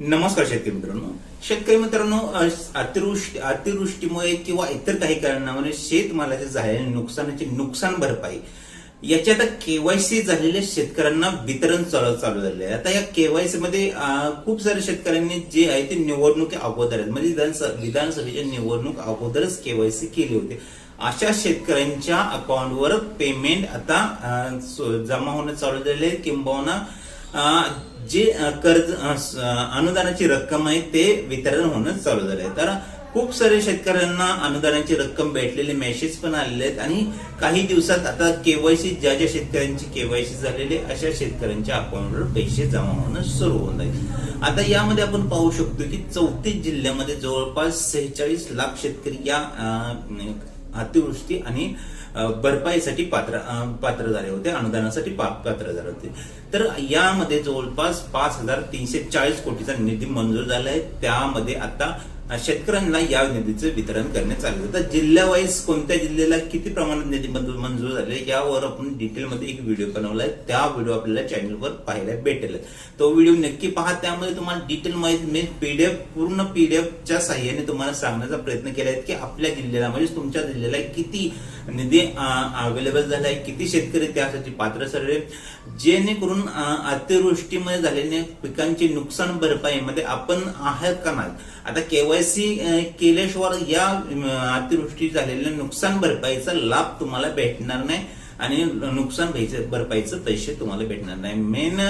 नमस्कार शेतकरी मित्रांनो. शेतकरी मित्रांनो अतिवृष्टी अतिवृष्टीमुळे किंवा इतर काही कारणामुळे शेतमालाचे झालेल्या नुकसानाची नुकसान भरपाई. याची आता केवायसी झालेल्या शेतकऱ्यांना वितरण चालू चालू झाले आहे. आता या केवायसी मध्ये खूप सारे शेतकऱ्यांनी जे आहे ते निवडणुकी अगोदर आहेत. म्हणजे विधानसभेच्या निवडणूक अगोदरच केवायसी केली होती. अशा शेतकऱ्यांच्या अकाउंटवर पेमेंट आता जमा होणं चालू झाले किंबहुना जे कर्ज अनुदानाची रक्कम आहे ते वितरण होणं चालू झालंय. तर खूप सारे शेतकऱ्यांना अनुदानाची रक्कम भेटलेले मेसेज पण आलेले आहेत आणि काही दिवसात आता केवायसी ज्या ज्या शेतकऱ्यांची केवायसी झालेली आहे, अशा शेतकऱ्यांच्या अकाउंटवर पैसे जमा होणं सुरू होऊन जाईल आता यामध्ये आपण पाहू शकतो की चौतीस जिल्ह्यामध्ये जवळपास सेहेचाळीस लाख शेतकरी या अतिवृष्टी आणि भरपाईसाठी पात्र पात्र झाले होते अनुदानासाठी पात्र झाले होते. तर यामध्ये जवळपास पाच हजार तीनशे चाळीस कोटीचा निधी मंजूर झाला आहे. त्यामध्ये आता शेतकऱ्यांना या निधीचं वितरण करण्यात आलं होतं. तर जिल्ह्यावाईज कोणत्या जिल्ह्याला किती प्रमाणात निधी मंजूर झाले यावर आपण डिटेलमध्ये एक व्हिडिओ बनवलाय. त्या व्हिडिओ आपल्याला चॅनलवर पाहायला भेटेल. तो व्हिडिओ नक्की पहा. त्यामध्ये तुम्हाला डिटेल माहिती मी पीडीएफ पूर्ण पीडीएफच्या साह्याने तुम्हाला सांगण्याचा प्रयत्न केला आहे की आपल्या जिल्ह्याला म्हणजे तुमच्या जिल्ह्याला किती निधी अवेलेबल झालाय किती शेतकरी त्यासाठी पात्र ठरले. जेणेकरून अतिवृष्टीमध्ये अतिवृष्टीमुळे झालेल्या पिकांची नुकसान भरपाईमध्ये आपण आहात का नाही? आता केवळ केवायसी केल्याशिवाय या अतिवृष्टी झालेल्या नुकसान भरपाईचा लाभ तुम्हाला भेटणार नाही. आणि नुकसान भरपाईचं भरपाईचं पैसे तुम्हाला भेटणार नाही. मेन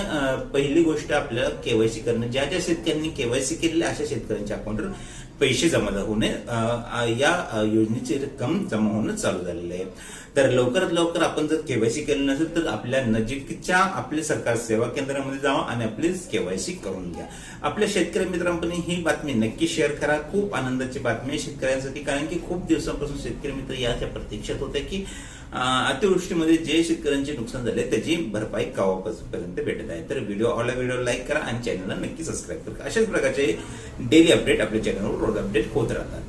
पहिली गोष्ट आपल्याला केवायसी करणं ज्या ज्या शेतकऱ्यांनी केवायसी केलेले अशा शेतकऱ्यांच्या अकाउंटवर पैसे जमा होणे या योजनेची रक्कम जमा होणं चालू झालेलं आहे. तर लवकरात लवकर आपण जर केवायसी केलं नसेल तर आपल्या नजीकच्या आपले सरकार सेवा केंद्रामध्ये जावा आणि आपली केवायसी करून घ्या. आपल्या शेतकरी मित्रांपणे ही बातमी नक्की शेअर करा. खूप आनंदाची बातमी आहे शेतकऱ्यांसाठी कारण की खूप दिवसांपासून शेतकरी मित्र याच्या प्रतीक्षेत होते की अतिवृष्टीमध्ये जे शेतकऱ्यांचे नुकसान झाले त्याची भरपाई केव्हापर्यंत भेटत आहे. तर व्हिडिओ आवडला व्हिडिओ लाईक करा आणि चॅनलला नक्की सबस्क्राईब करा. अशाच प्रकारचे डेली अपडेट आपल्या चॅनलवर रोज अपडेट होत राहतात.